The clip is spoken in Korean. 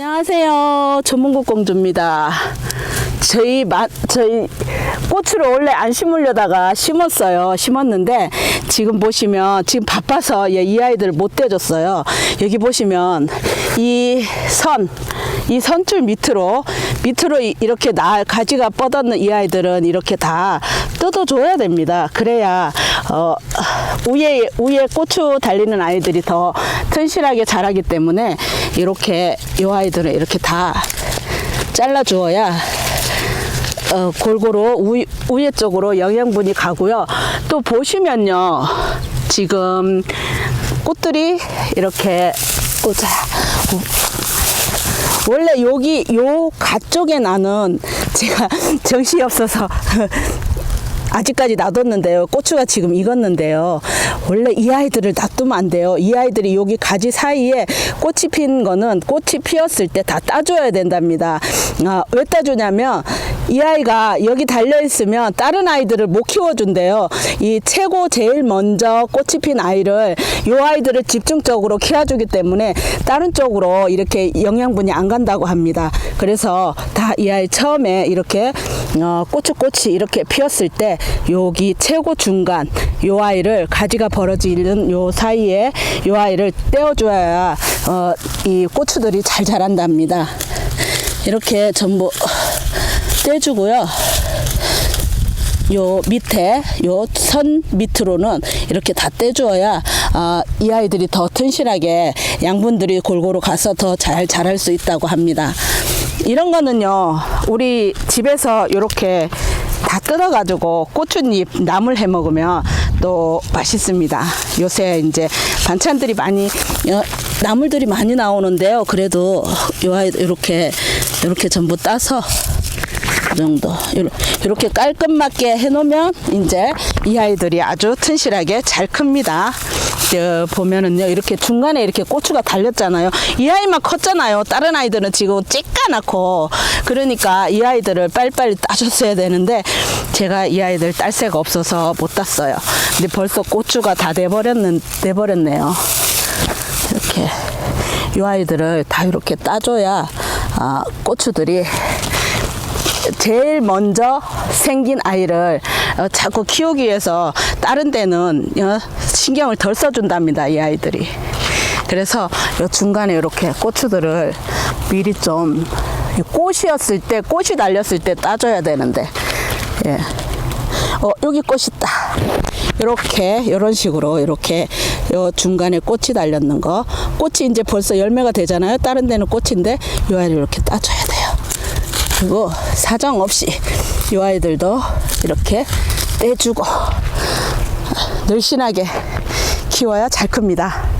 안녕하세요. 전문국 공주입니다. 저희 마, 저희 꽃을 원래 안 심으려다가 심었어요. 심었는데 지금 보시면 지금 바빠서 예, 이 아이들 못 떼줬어요. 여기 보시면 이 선, 이 선줄 밑으로 밑으로 이- 이렇게 나 가지가 뻗었는 이 아이들은 이렇게 다 뜯어줘야 됩니다. 그래야 어, 위에 위에 고추 달리는 아이들이 더 튼실하게 자라기 때문에 이렇게 이 아이들은 이렇게 다 잘라 주어야 어, 골고루 우, 위에 쪽으로 영양분이 가고요. 또 보시면요. 지금 꽃들이 이렇게 꽂아. 원래 여기 요 가쪽에 나는 제가 정신이 없어서 아직까지 놔뒀는데요. 고추가 지금 익었는데요. 원래 이 아이들을 놔두면 안 돼요. 이 아이들이 여기 가지 사이에 꽃이 핀 거는 꽃이 피었을 때 다 따줘야 된답니다. 아, 왜 따주냐면 이 아이가 여기 달려 있으면 다른 아이들을 못 키워준대요. 이 최고 제일 먼저 꽃이 핀 아이를 이 아이들을 집중적으로 키워주기 때문에 다른 쪽으로 이렇게 영양분이 안 간다고 합니다. 그래서 다 이 아이 처음에 이렇게 어, 고추꽃이 이렇게 피었을 때 여기 최고 중간 요 아이를 가지가 벌어지는 요 사이에 요 아이를 떼어줘야 어, 이 고추들이 잘 자란답니다. 이렇게 전부 떼주고요. 요 밑에 요 선 밑으로는 이렇게 다 떼주어야 아, 이 아이들이 더 튼실하게 양분들이 골고루 가서 더 잘 자랄 수 있다고 합니다. 이런 거는요 우리 집에서 이렇게 다 뜯어가지고 고추잎 나물 해 먹으면 또 맛있습니다. 요새 이제 반찬들이 많이 어, 나물들이 많이 나오는데요. 그래도 요 이렇게 이렇게 전부 따서 이 정도 요러- 이렇게 깔끔하게 해놓으면 이제 이 아이들이 아주 튼실하게 잘 큽니다. 저 보면은요 이렇게 중간에 이렇게 고추가 달렸잖아요. 이 아이만 컸잖아요. 다른 아이들은 지금 찌까맣고 그러니까 이 아이들을 빨리빨리 따줬어야 되는데 제가 이 아이들 딸 새가 없어서 못 땄어요. 근데 벌써 고추가 다 돼버렸는 돼버렸네요. 이렇게 이 아이들을 다 이렇게 따줘야 아, 고추들이 제일 먼저 생긴 아이를 어, 자꾸 키우기 위해서 다른 데는 어, 신경을 덜 써준답니다 이 아이들이. 그래서 요 중간에 이렇게 고추들을 미리 좀이 꽃이었을 때 꽃이 달렸을 때 따줘야 되는데 예. 어 여기 꽃 있다. 이렇게 이런 식으로 이렇게 요 중간에 꽃이 달렸는 거. 꽃이 이제 벌써 열매가 되잖아요. 다른 데는 꽃인데 이 아이를 이렇게 따줘야 돼요 그리고 사정 없이 이 아이들도 이렇게 떼주고 늘씬하게 키워야 잘 큽니다.